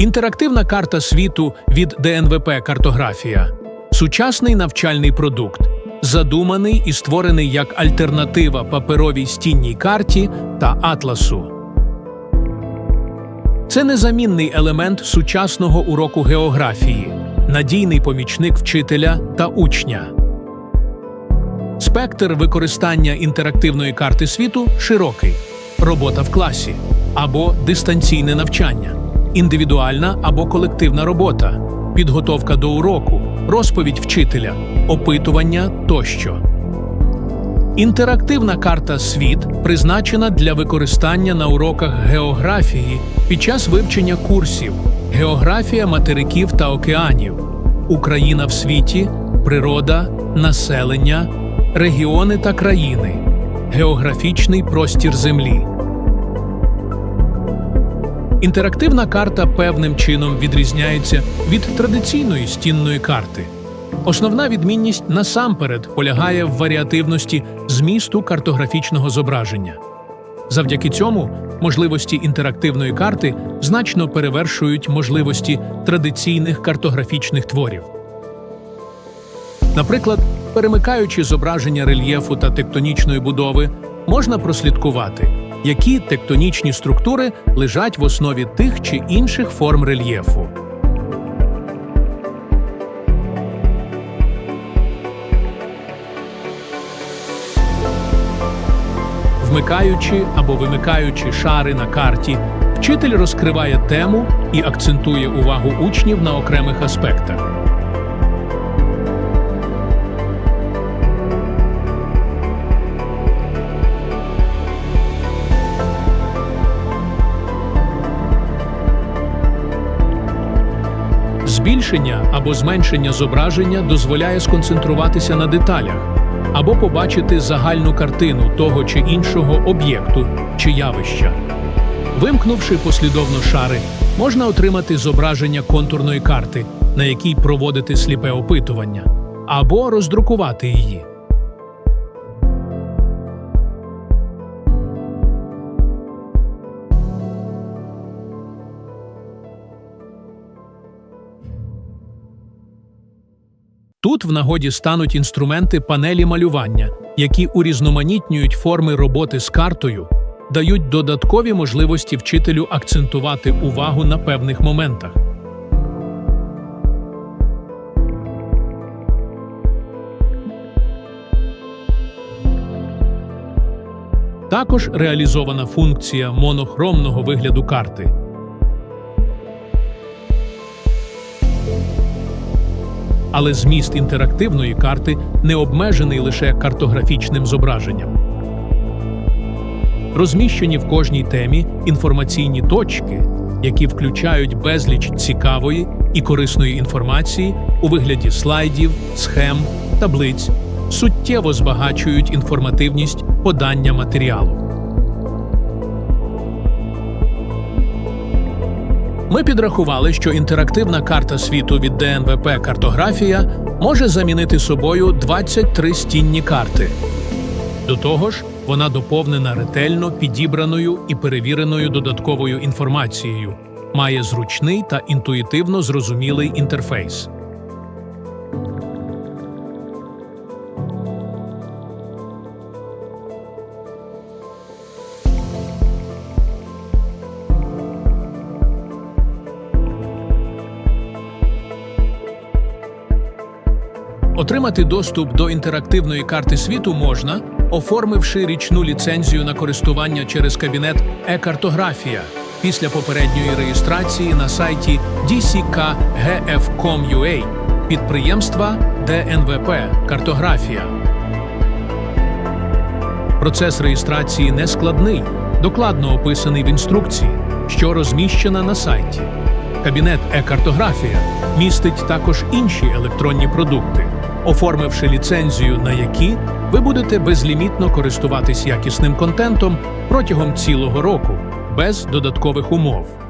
Інтерактивна карта світу від ДНВП Картографія сучасний навчальний продукт, задуманий і створений як альтернатива паперовій стінній карті та атласу. Це незамінний елемент сучасного уроку географії, надійний помічник вчителя та учня. Спектр використання інтерактивної карти світу широкий: робота в класі або дистанційне навчання, індивідуальна або колективна робота, підготовка до уроку, розповідь вчителя, опитування тощо. Інтерактивна карта Світ призначена для використання на уроках географії під час вивчення курсів Географія материків та океанів, Україна в світі, природа, населення, регіони та країни, географічний простір Землі. Інтерактивна карта певним чином відрізняється від традиційної стінної карти. Основна відмінність насамперед полягає в варіативності змісту картографічного зображення. Завдяки цьому можливості інтерактивної карти значно перевершують можливості традиційних картографічних творів. Наприклад, перемикаючи зображення рельєфу та тектонічної будови, можна прослідкувати, які тектонічні структури лежать в основі тих чи інших форм рельєфу. Вмикаючи або вимикаючи шари на карті, вчитель розкриває тему і акцентує увагу учнів на окремих аспектах. Збільшення або зменшення зображення дозволяє сконцентруватися на деталях або побачити загальну картину того чи іншого об'єкту чи явища. Вимкнувши послідовно шари, можна отримати зображення контурної карти, на якій проводити сліпе опитування, або роздрукувати її. Тут в нагоді стануть інструменти панелі малювання, які урізноманітнюють форми роботи з картою, дають додаткові можливості вчителю акцентувати увагу на певних моментах. Також реалізована функція монохромного вигляду карти. Але зміст інтерактивної карти не обмежений лише картографічним зображенням. Розміщені в кожній темі інформаційні точки, які включають безліч цікавої і корисної інформації у вигляді слайдів, схем, таблиць, суттєво збагачують інформативність подання матеріалу. Ми підрахували, що інтерактивна карта світу від ДНВП Картографія може замінити собою 23 стінні карти. До того ж, вона доповнена ретельно підібраною і перевіреною додатковою інформацією, має зручний та інтуїтивно зрозумілий інтерфейс. Отримати доступ до інтерактивної карти світу можна, оформивши річну ліцензію на користування через кабінет e-картографія після попередньої реєстрації на сайті dckgf.com.ua підприємства ДНВП Картографія. Процес реєстрації не складний, докладно описаний в інструкції, що розміщена на сайті. Кабінет e-картографія містить також інші електронні продукти, оформивши ліцензію, на які ви будете безлімітно користуватись якісним контентом протягом цілого року без додаткових умов.